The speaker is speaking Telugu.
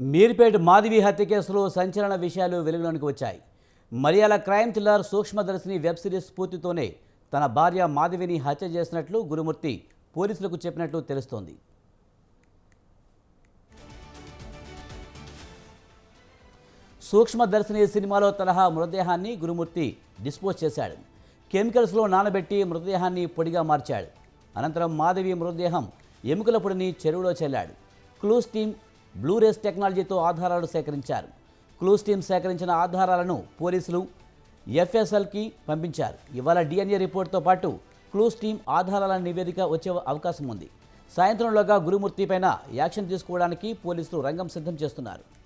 మీర్పేట్ మాధవి హత్య కేసులో సంచలన విషయాలు వెలుగులోనికి వచ్చాయి. Mariyala crime thriller Sookshmadarshini web series స్ఫూర్తితోనే తన భార్య మాధవిని హత్య చేసినట్లు గురుమూర్తి పోలీసులకు చెప్పినట్లు తెలుస్తోంది. సూక్ష్మదర్శిని సినిమాలో తరహా మృతదేహాన్ని గురుమూర్తి డిస్పోజ్ చేశాడు. కెమికల్స్లో నానబెట్టి మృతదేహాన్ని పొడిగా మార్చాడు. అనంతరం మాధవి మృతదేహం ఎముకల పొడిని చెరువులో చెల్లాడు. క్లూస్ టీమ్ బ్లూరేస్ టెక్నాలజీతో ఆధారాలు సేకరించారు. క్లూస్ టీమ్ సేకరించిన ఆధారాలను పోలీసులు ఎఫ్ఎస్ఎల్కి పంపించారు. ఇవాళ డిఎన్ఏ రిపోర్ట్తో పాటు క్లూస్ టీమ్ ఆధారాల నివేదిక వచ్చే అవకాశం ఉంది. సాయంత్రంలోగా గురుమూర్తి పైన యాక్షన్ తీసుకోవడానికి పోలీసులు రంగం సిద్ధం చేస్తున్నారు.